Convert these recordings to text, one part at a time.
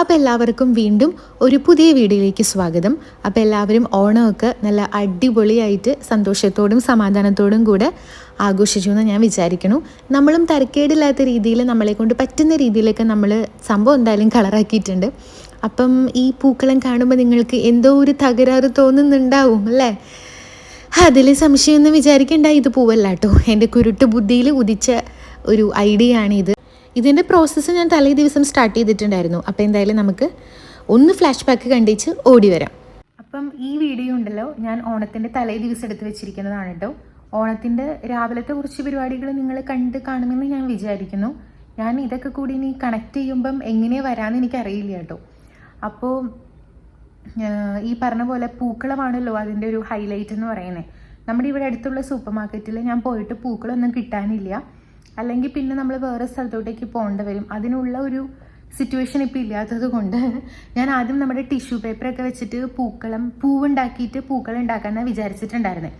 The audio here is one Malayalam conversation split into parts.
അപ്പോൾ എല്ലാവർക്കും വീണ്ടും ഒരു പുതിയ വീഡിയോയിലേക്ക് സ്വാഗതം. അപ്പോൾ എല്ലാവരും ഓണമൊക്കെ നല്ല അടിപൊളിയായിട്ട് സന്തോഷത്തോടും സമാധാനത്തോടും കൂടെ ആഘോഷിച്ചു എന്ന് ഞാൻ വിചാരിക്കണു നമ്മളും തരക്കേടില്ലാത്ത രീതിയിൽ നമ്മളെ കൊണ്ട് പറ്റുന്ന രീതിയിലൊക്കെ നമ്മൾ സംഭവം എന്തായാലും കളറാക്കിയിട്ടുണ്ട്. അപ്പം ഈ പൂക്കളം കാണുമ്പോൾ നിങ്ങൾക്ക് എന്തോ ഒരു തകരാറ് തോന്നുന്നുണ്ടാവും അല്ലേ? അതിൽ സംശയമൊന്നും വിചാരിക്കേണ്ട. ഇത് പൂവല്ല കേട്ടോ. എന്റെ കുരുട്ട് ബുദ്ധിയിൽ ഉദിച്ച ഒരു ഐഡിയ ആണിത്. ഇതിന്റെ പ്രോസസ്സ് ഞാൻ തലേ ദിവസം സ്റ്റാർട്ട് ചെയ്തിട്ടുണ്ടായിരുന്നു. അപ്പോൾ എന്തായാലും നമുക്ക് ഒന്ന് ഫ്ലാഷ് ബാക്ക് കണ്ടിച്ച് ഓടി വരാം. അപ്പം ഈ വീഡിയോ ഉണ്ടല്ലോ ഞാൻ ഓണത്തിന്റെ തലേ ദിവസം എടുത്ത് വെച്ചിരിക്കുന്നതാണ് കേട്ടോ ഓണത്തിന്റെ രാവിലത്തെ കുറച്ച് പരിപാടികൾ നിങ്ങൾ കണ്ട് കാണുമെന്ന് ഞാൻ വിചാരിക്കുന്നു. ഞാൻ ഇതൊക്കെ കൂടി ഇനി കണക്ട് ചെയ്യുമ്പം എങ്ങനെ വരാമെന്ന് എനിക്കറിയില്ല കേട്ടോ അപ്പോൾ ഈ പറഞ്ഞ പോലെ പൂക്കളമാണല്ലോ അതിന്റെ ഒരു ഹൈലൈറ്റ് എന്ന് പറയുന്നത് നമ്മുടെ ഇവിടെ അടുത്തുള്ള സൂപ്പർ മാർക്കറ്റിൽ ഞാൻ പോയിട്ട് പൂക്കളൊന്നും കിട്ടാനില്ല. അല്ലെങ്കിൽ പിന്നെ നമ്മൾ വേറെ സ്ഥലത്തോട്ടേക്ക് പോകേണ്ടി വരും. അതിനുള്ള ഒരു സിറ്റുവേഷൻ ഇപ്പോൾ ഇല്ലാത്തത് കൊണ്ട് ഞാൻ ആദ്യം നമ്മുടെ ടിഷ്യൂ പേപ്പറൊക്കെ വെച്ചിട്ട് പൂക്കളം പൂവുണ്ടാക്കിയിട്ട് പൂക്കളം ഉണ്ടാക്കാമെന്നാണ് വിചാരിച്ചിട്ടുണ്ടായിരുന്നത്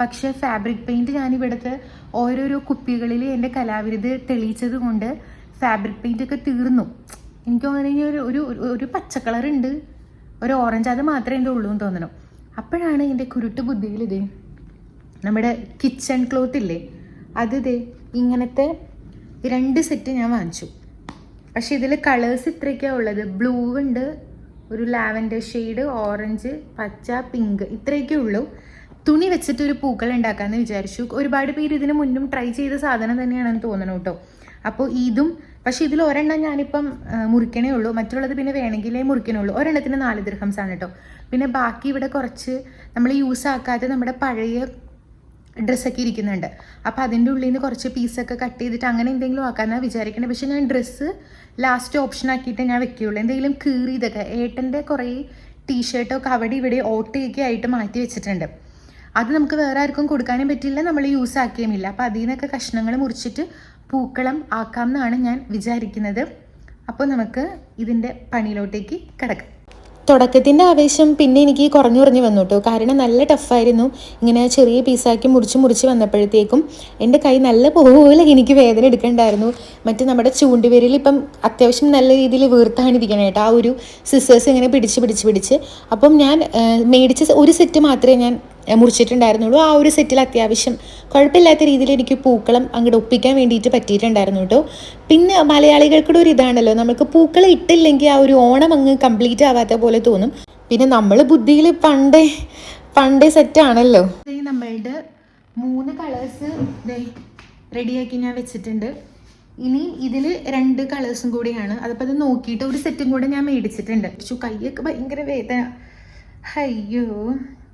പക്ഷേ ഫാബ്രിക് പെയിന്റ് ഞാൻ ഇവിടുത്തെ ഓരോരോ കുപ്പികളിൽ എന്റെ കലാവിരുത് തെളിയിച്ചത് കൊണ്ട് ഫാബ്രിക് പെയിന്റ് ഒക്കെ തീർന്നു. എനിക്ക് തോന്നുന്നു ഒരു ഒരു ഒരു പച്ച കളർ ഉണ്ട്. ഒരു ഓറഞ്ച് അത് മാത്രമേ എന്റെ ഉള്ളൂ എന്ന് തോന്നണം അപ്പോഴാണ് എന്റെ കുരുട്ട് ബുദ്ധിയിൽ നമ്മുടെ കിച്ചൺ ക്ലോത്ത് ഇല്ലേ? അത് ഇതേ ഇങ്ങനത്തെ രണ്ട് സെറ്റ് ഞാൻ വാങ്ങിച്ചു. പക്ഷേ ഇതിൽ കളേഴ്സ് ഇത്രയൊക്കെയാണ് ഉള്ളത്. ബ്ലൂ ഉണ്ട് ഒരു ലാവൻഡർ ഷെയ്ഡ് ഓറഞ്ച് പച്ച പിങ്ക് ഇത്രയൊക്കെ ഉള്ളൂ. തുണി വെച്ചിട്ട് ഒരു പൂക്കൾ ഉണ്ടാക്കാമെന്ന് വിചാരിച്ചു. ഒരുപാട് പേര് ഇതിന് മുന്നും ട്രൈ ചെയ്ത സാധനം തന്നെയാണെന്ന് തോന്നണം കേട്ടോ. അപ്പോൾ ഇതും പക്ഷേ ഇതിൽ ഒരെണ്ണം ഞാനിപ്പം മുറിക്കണേ ഉള്ളൂ. മറ്റുള്ളത് പിന്നെ വേണമെങ്കിലേ മുറിക്കണേ ഉള്ളൂ ഒരെണ്ണത്തിന് നാല് ദൃഹംസാണ് കേട്ടോ. പിന്നെ ബാക്കി ഇവിടെ കുറച്ച് നമ്മൾ യൂസ് ആക്കാതെ നമ്മുടെ പഴയ ഡ്രസ്സൊക്കെ ഇരിക്കുന്നുണ്ട്. അപ്പോൾ അതിന്റെ ഉള്ളിൽ നിന്ന് കുറച്ച് പീസൊക്കെ കട്ട് ചെയ്തിട്ട് അങ്ങനെ എന്തെങ്കിലും ആക്കാമെന്നാണ് വിചാരിക്കുന്നത് പക്ഷേ ഞാൻ ഡ്രസ്സ് ലാസ്റ്റ് ഓപ്ഷൻ ആക്കിയിട്ട് ഞാൻ വെക്കുകയുള്ളൂ എന്തെങ്കിലും കീറിയതൊക്കെ ഏട്ടന്റെ കുറേ ടീഷർട്ടൊക്കെ അവിടെ ഇവിടെ ഓട്ടയൊക്കെ ആയിട്ട് മാറ്റി വെച്ചിട്ടുണ്ട്. അത് നമുക്ക് വേറെ ആർക്കും കൊടുക്കാനും പറ്റില്ല നമ്മൾ യൂസ് ആക്കിയുമില്ല. അപ്പോൾ അതിൽ നിന്നൊക്കെ കഷ്ണങ്ങൾ മുറിച്ചിട്ട് പൂക്കളം ആക്കാം എന്നാണ് ഞാൻ വിചാരിക്കുന്നത്. അപ്പോൾ നമുക്ക് ഇതിന്റെ പണിയിലോട്ടേക്ക് കിടക്കാം. തുടക്കത്തിന്റെ ആവേശം പിന്നെ എനിക്ക് കുറഞ്ഞു കുറഞ്ഞു വന്നു കേട്ടോ. കാരണം നല്ല ടഫായിരുന്നു ഇങ്ങനെ ചെറിയ പീസാക്കി മുറിച്ച് മുറിച്ച് വന്നപ്പോഴത്തേക്കും എന്റെ കൈ നല്ല പോലെ എനിക്ക് വേദന എടുക്കണ്ടായിരുന്നു. മറ്റ് നമ്മുടെ ചൂണ്ടുവിരൽ ഇപ്പം അത്യാവശ്യം നല്ല രീതിയിൽ വീർത്താണിരിക്കണം കേട്ടോ. ആ ഒരു സിസേഴ്സ് ഇങ്ങനെ പിടിച്ച് പിടിച്ച് പിടിച്ച്. അപ്പം ഞാൻ മേടിച്ച ഒരു സെറ്റ് മാത്രമേ ഞാൻ മുറിച്ചിട്ടുണ്ടായിരുന്നുള്ളൂ. ആ ഒരു സെറ്റിൽ അത്യാവശ്യം കുഴപ്പമില്ലാത്ത രീതിയിൽ എനിക്ക് പൂക്കളം അങ്ങോട്ട് ഒപ്പിക്കാൻ വേണ്ടിയിട്ട് പറ്റിയിട്ടുണ്ടായിരുന്നു കേട്ടോ. പിന്നെ മലയാളികൾക്കൂടെ ഒരു ഇതാണല്ലോ നമുക്ക് പൂക്കളം ഇട്ടില്ലെങ്കിൽ ആ ഒരു ഓണം അങ്ങ് കംപ്ലീറ്റ് ആവാത്ത പോലെ തോന്നും. പിന്നെ നമ്മൾ ബുദ്ധിയിൽ പണ്ടേ പണ്ടേ സെറ്റാണല്ലോ നമ്മളുടെ മൂന്ന് കളേഴ്സ് റെഡിയാക്കി ഞാൻ വെച്ചിട്ടുണ്ട്. ഇനി ഇതിൽ രണ്ട് കളേഴ്സും കൂടിയാണ്. അതിപ്പോൾ അത് നോക്കിയിട്ട് ഒരു സെറ്റും കൂടെ ഞാൻ മേടിച്ചിട്ടുണ്ട്. പക്ഷെ കൈയൊക്കെ ഭയങ്കര വേദന. അയ്യോ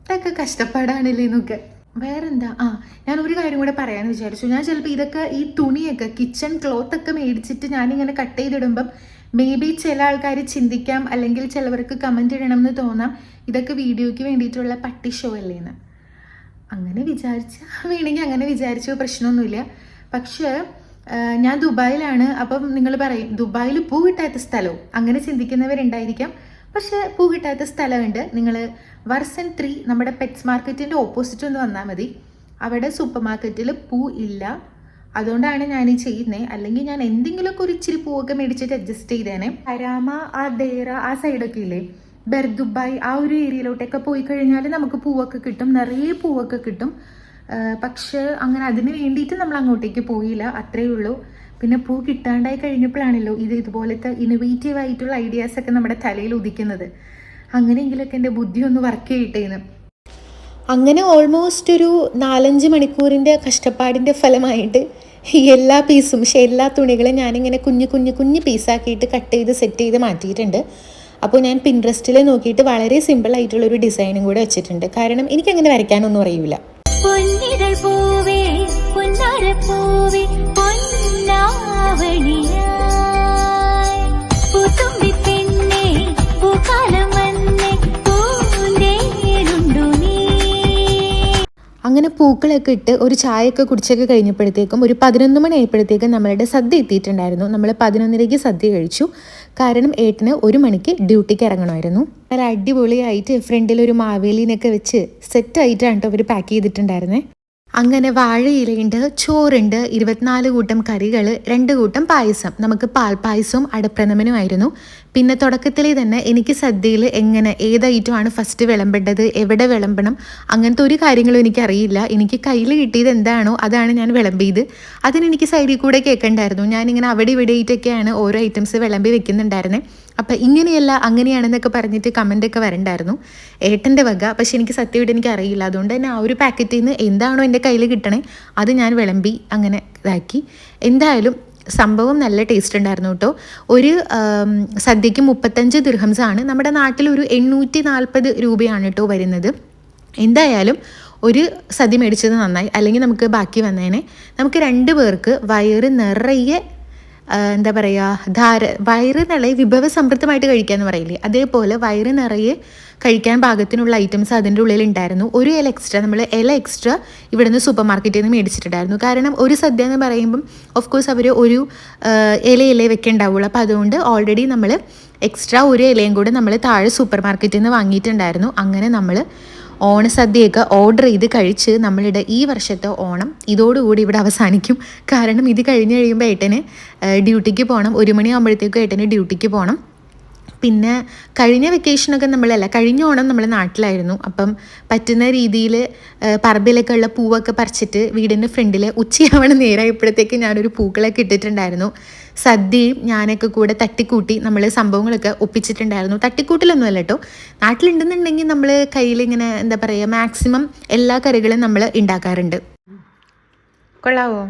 ഇതൊക്കെ കഷ്ടപ്പാടാണല്ലേ എന്നൊക്കെ. വേറെന്താ? ആ ഞാൻ ഒരു കാര്യം കൂടെ പറയാമെന്ന് വിചാരിച്ചു. ഞാൻ ചിലപ്പോൾ ഇതൊക്കെ ഈ തുണിയൊക്കെ കിച്ചൺ ക്ലോത്ത് ഒക്കെ മേടിച്ചിട്ട് ഞാനിങ്ങനെ കട്ട് ചെയ്തിടുമ്പം മേ ബി ചില ആൾക്കാർ ചിന്തിക്കാം അല്ലെങ്കിൽ ചിലവർക്ക് കമന്റ് ഇടണം എന്ന് തോന്നാം. ഇതൊക്കെ വീഡിയോയ്ക്ക് വേണ്ടിയിട്ടുള്ള പട്ടി ഷോ അല്ലേന്ന്. അങ്ങനെ വിചാരിച്ച വേണമെങ്കിൽ അങ്ങനെ വിചാരിച്ചോ പ്രശ്നമൊന്നുമില്ല. പക്ഷേ ഞാൻ ദുബായിലാണ്. അപ്പം നിങ്ങൾ പറയും ദുബായിൽ പൂ കിട്ടാത്ത സ്ഥലവും. അങ്ങനെ ചിന്തിക്കുന്നവരുണ്ടായിരിക്കാം. പക്ഷേ പൂ കിട്ടാത്ത സ്ഥലമുണ്ട് നിങ്ങൾ വർസൻ ത്രീ നമ്മുടെ പെറ്റ്സ് മാർക്കറ്റിന്റെ ഓപ്പോസിറ്റ് ഒന്ന് വന്നാൽ മതി. അവിടെ സൂപ്പർ മാർക്കറ്റിൽ പൂ ഇല്ല. അതുകൊണ്ടാണ് ഞാൻ ഈ ചെയ്യുന്നത് അല്ലെങ്കിൽ ഞാൻ എന്തെങ്കിലുമൊക്കെ ഒരു ഇച്ചിരി പൂവൊക്കെ മേടിച്ചിട്ട് അഡ്ജസ്റ്റ് ചെയ്തേനെ. ഹരാമ ആ ദേറ ആ സൈഡൊക്കെ ഇല്ലേ? ബെർദുബായ് ആ ഒരു ഏരിയയിലോട്ടൊക്കെ പോയി കഴിഞ്ഞാൽ നമുക്ക് പൂവൊക്കെ കിട്ടും. നിറയെ പൂവൊക്കെ കിട്ടും. പക്ഷേ അങ്ങനെ അതിന് വേണ്ടിയിട്ട് നമ്മൾ അങ്ങോട്ടേക്ക് പോയില്ല. അത്രയേ ഉള്ളൂ. പിന്നെ പൂ കിട്ടാണ്ടായി കഴിഞ്ഞപ്പോഴാണല്ലോ ഇത് ഇതുപോലത്തെ ഇന്നോവേറ്റീവ് ആയിട്ടുള്ള ഐഡിയാസൊക്കെ നമ്മുടെ തലയിൽ ഉദിക്കുന്നത്. അങ്ങനെയെങ്കിലൊക്കെ എന്റെ ബുദ്ധി ഒന്ന് വർക്ക് ചെയ്യട്ടേന്ന്. അങ്ങനെ ഓൾമോസ്റ്റ് ഒരു നാലഞ്ച് മണിക്കൂറിന്റെ കഷ്ടപ്പാടിന്റെ ഫലമായിട്ട് ഈ എല്ലാ പീസും പക്ഷേ എല്ലാ തുണികളും ഞാനിങ്ങനെ കുഞ്ഞു കുഞ്ഞു കുഞ്ഞു പീസാക്കിയിട്ട് കട്ട് ചെയ്ത് സെറ്റ് ചെയ്ത് മാറ്റിയിട്ടുണ്ട്. അപ്പോൾ ഞാൻ പിൻട്രസ്റ്റിൽ നോക്കിയിട്ട് വളരെ സിമ്പിൾ ആയിട്ടുള്ള ഒരു ഡിസൈനും കൂടെ വെച്ചിട്ടുണ്ട്. കാരണം എനിക്കങ്ങനെ വരയ്ക്കാനൊന്നും അറിയില്ല പൂവേ പൊന്നാര പൂവേ പൊന്നാവണിയായി അങ്ങനെ പൂക്കളൊക്കെ ഇട്ട് ഒരു ചായയൊക്കെ കുടിച്ചൊക്കെ കഴിഞ്ഞപ്പോഴത്തേക്കും ഒരു പതിനൊന്ന് മണി ആയപ്പോഴത്തേക്കും നമ്മളുടെ സദ്യ എത്തിയിട്ടുണ്ടായിരുന്നു. നമ്മൾ പതിനൊന്നരയ്ക്ക് സദ്യ കഴിച്ചു. കാരണം ഏട്ടന് ഒരു മണിക്ക് ഡ്യൂട്ടിക്ക് ഇറങ്ങണമായിരുന്നു. നല്ല അടിപൊളിയായിട്ട് ഫ്രണ്ടിൽ ഒരു മാവേലിനൊക്കെ വെച്ച് സെറ്റായിട്ടാണ് കേട്ടോ അവർ പാക്ക് ചെയ്തിട്ടുണ്ടായിരുന്നത് അങ്ങനെ വാഴയിലയുണ്ട് ചോറുണ്ട് ഇരുപത്തിനാല് കൂട്ടം കറികൾ രണ്ട് കൂട്ടം പായസം. നമുക്ക് പാൽപ്പായസവും അടപ്രഥമനുമായിരുന്നു പിന്നെ തുടക്കത്തിലേ തന്നെ എനിക്ക് സദ്യയിൽ എങ്ങനെ ഏത് ഐറ്റമാണ് ഫസ്റ്റ് വിളമ്പേണ്ടത് എവിടെ വിളമ്പണം അങ്ങനത്തെ ഒരു കാര്യങ്ങളും എനിക്കറിയില്ല. എനിക്ക് കയ്യിൽ കിട്ടിയത് എന്താണോ അതാണ് ഞാൻ വിളമ്പിയത്. അതിനെനിക്ക് സൈഡിൽ കൂടെ കേൾക്കണ്ടായിരുന്നു. ഞാനിങ്ങനെ അവിടെ ഇവിടെ ആയിട്ടൊക്കെയാണ് ഓരോ ഐറ്റംസ് വിളമ്പി വെക്കുന്നുണ്ടായിരുന്നത് അപ്പം ഇങ്ങനെയല്ല അങ്ങനെയാണെന്നൊക്കെ പറഞ്ഞിട്ട് കമന്റൊക്കെ വരണ്ടായിരുന്നു. ഏട്ടന്റെ വക പക്ഷെ എനിക്ക് സത്യമായിട്ട് എനിക്ക് അറിയില്ല. അതുകൊണ്ട് തന്നെ ആ ഒരു പാക്കറ്റിൽ നിന്ന് എന്താണോ എന്റെ കയ്യിൽ കിട്ടണേ അത് ഞാൻ വിളമ്പി അങ്ങനെ ഇതാക്കി. എന്തായാലും സംഭവം നല്ല ടേസ്റ്റ് ഉണ്ടായിരുന്നു കേട്ടോ. ഒരു സദ്യക്ക് മുപ്പത്തഞ്ച് ദിർഹംസ് ആണ്. നമ്മുടെ നാട്ടിൽ ഒരു എണ്ണൂറ്റി നാൽപ്പത് രൂപയാണ് കേട്ടോ വരുന്നത്. എന്തായാലും ഒരു സദ്യ മേടിച്ചത് നന്നായി. അല്ലെങ്കിൽ നമുക്ക് ബാക്കി വന്നേനെ. നമുക്ക് രണ്ട് പേർക്ക് വയറ് നിറയെ എന്താ പറയുക ധാര വയറ് നിറയെ വിഭവസമൃദ്ധമായിട്ട് കഴിക്കാന്ന് പറയില്ലേ? അതേപോലെ വയറ് നിറയെ കഴിക്കാൻ പാകത്തിനുള്ള ഐറ്റംസ് അതിന്റെ ഉള്ളിൽ ഉണ്ടായിരുന്നു ഒരു ഇല എക്സ്ട്രാ നമ്മൾ ഇല എക്സ്ട്രാ ഇവിടുന്ന് സൂപ്പർ മാർക്കറ്റിൽ നിന്ന് മേടിച്ചിട്ടുണ്ടായിരുന്നു. കാരണം ഒരു സദ്യ എന്ന് പറയുമ്പം ഓഫ് കോഴ്സ് അവർ ഒരു ഇലയിലേ ഇല ഇല വെക്കുന്നുണ്ടാവുള്ളൂ അപ്പോൾ അതുകൊണ്ട് ഓൾറെഡി നമ്മൾ എക്സ്ട്രാ ഒരു ഇലയും കൂടെ നമ്മൾ താഴെ സൂപ്പർ മാർക്കറ്റിൽ നിന്ന് വാങ്ങിയിട്ടുണ്ടായിരുന്നു. അങ്ങനെ നമ്മൾ ഓണസദ്യയൊക്കെ ഓർഡർ ചെയ്ത് കഴിച്ച് നമ്മളുടെ ഈ വർഷത്തെ ഓണം ഇതോടുകൂടി ഇവിടെ അവസാനിക്കും. കാരണം ഇത് കഴിഞ്ഞ് കഴിയുമ്പോൾ ഏട്ടന് ഡ്യൂട്ടിക്ക് പോകണം ഒരു മണിയാകുമ്പോഴത്തേക്കും ഏട്ടന് ഡ്യൂട്ടിക്ക് പോകണം പിന്നെ കഴിഞ്ഞ വെക്കേഷനൊക്കെ നമ്മളല്ല കഴിഞ്ഞ ഓണം നമ്മൾ നാട്ടിലായിരുന്നു. അപ്പം പറ്റുന്ന രീതിയിൽ പറമ്പിലൊക്കെ ഉള്ള പൂവൊക്കെ പറിച്ചിട്ട് വീടിന്റെ ഫ്രണ്ടിൽ ഉച്ചയാവണം നേരമായപ്പോഴത്തേക്ക് ഞാനൊരു പൂക്കളൊക്കെ ഇട്ടിട്ടുണ്ടായിരുന്നു. സദ്യയും ഞാനൊക്കെ കൂടെ തട്ടിക്കൂട്ടി നമ്മൾ സംഭവങ്ങളൊക്കെ ഒപ്പിച്ചിട്ടുണ്ടായിരുന്നു. തട്ടിക്കൂട്ടിലൊന്നും അല്ല കേട്ടോ നാട്ടിലുണ്ടെന്നുണ്ടെങ്കിൽ നമ്മൾ കയ്യിൽ ഇങ്ങനെ എന്താ പറയുക മാക്സിമം എല്ലാ കറികളും നമ്മൾ ഉണ്ടാക്കാറുണ്ട് കൊള്ളാവോ?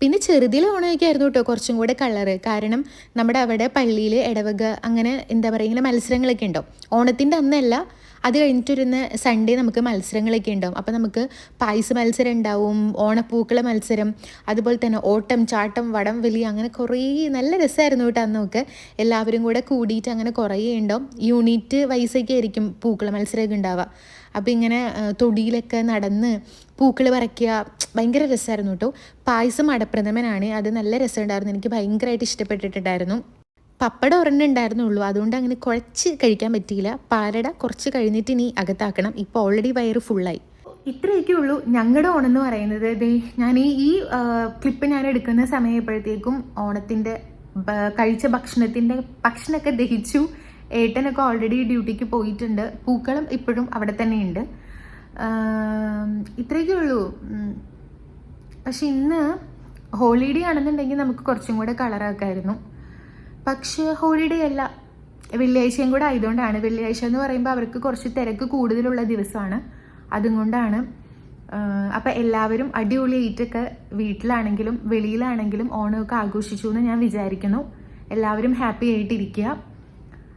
പിന്നെ ചെറുതിൽ ഓണമൊക്കെ ആയിരുന്നു കേട്ടോ കുറച്ചും കൂടെ കളറ് കാരണം നമ്മുടെ അവിടെ പള്ളിയിൽ ഇടവക അങ്ങനെ എന്താ പറയുക ഇങ്ങനെ മത്സരങ്ങളൊക്കെ ഉണ്ടാവും. ഓണത്തിന്റെ അന്നല്ല അത് കഴിഞ്ഞിട്ടൊരുന്ന സൺഡേ നമുക്ക് മത്സരങ്ങളൊക്കെ ഉണ്ടാവും. അപ്പോൾ നമുക്ക് പായസ മത്സരം ഉണ്ടാവും ഓണപ്പൂക്കള മത്സരം അതുപോലെ തന്നെ ഓട്ടം ചാട്ടം വടം വലി അങ്ങനെ കുറേ നല്ല രസമായിരുന്നു കേട്ടോ അന്നൊക്കെ. എല്ലാവരും കൂടെ കൂടിയിട്ട് അങ്ങനെ കുറേ ഉണ്ടാവും. യൂണിറ്റ് വൈസൊക്കെ ആയിരിക്കും പൂക്കള മത്സരമൊക്കെ ഉണ്ടാവുക. അപ്പോൾ ഇങ്ങനെ തൊടിയിലൊക്കെ നടന്ന് പൂക്കൾ പറിക്കുക ഭയങ്കര രസമായിരുന്നു കേട്ടോ പായസം അടപ്രഥമനാണ്. അത് നല്ല രസമുണ്ടായിരുന്നു. എനിക്ക് ഭയങ്കരമായിട്ട് ഇഷ്ടപ്പെട്ടിട്ടുണ്ടായിരുന്നു. പപ്പടം ഒരെണ്ണം ഉണ്ടായിരുന്നുള്ളൂ അതുകൊണ്ട് അങ്ങനെ കുഴച്ച് കഴിക്കാൻ പറ്റിയില്ല. പാലട കുറച്ച് കഴിഞ്ഞിട്ട് ഇനി അകത്താക്കണം. ഇപ്പോൾ ഓൾറെഡി വയറ് ഫുള്ളായി ഇത്രയൊക്കെ ഉള്ളൂ ഞങ്ങളുടെ ഓണം എന്ന് പറയുന്നത്. ദേ ഞാൻ ഈ ഈ ക്ലിപ്പ് ഞാൻ എടുക്കുന്ന സമയപ്പോഴത്തേക്കും ഓണത്തിന്റെ കഴിച്ച ഭക്ഷണത്തിന്റെ ഭക്ഷണമൊക്കെ ദഹിച്ചു. ഏട്ടനൊക്കെ ഓൾറെഡി ഡ്യൂട്ടിക്ക് പോയിട്ടുണ്ട്. പൂക്കളും ഇപ്പോഴും അവിടെ തന്നെയുണ്ട്. ഇത്രയൊക്കെ ഉള്ളൂ. പക്ഷെ ഇന്ന് ഹോളിഡേ ആണെന്നുണ്ടെങ്കിൽ നമുക്ക് കുറച്ചും കൂടെ കളറാക്കായിരുന്നു പക്ഷേ ഹോളിഡേ അല്ല. വെള്ളിയാഴ്ചയും കൂടെ ആയതുകൊണ്ടാണ്. വെള്ളിയാഴ്ച എന്ന് പറയുമ്പോൾ അവർക്ക് കുറച്ച് തിരക്ക് കൂടുതലുള്ള ദിവസമാണ്. അതും കൊണ്ടാണ് അപ്പം എല്ലാവരും അടിപൊളിയായിട്ടൊക്കെ വീട്ടിലാണെങ്കിലും വെളിയിലാണെങ്കിലും ഓണമൊക്കെ ആഘോഷിച്ചു എന്ന് ഞാൻ വിചാരിക്കുന്നു. എല്ലാവരും ഹാപ്പി ആയിട്ടിരിക്കുക.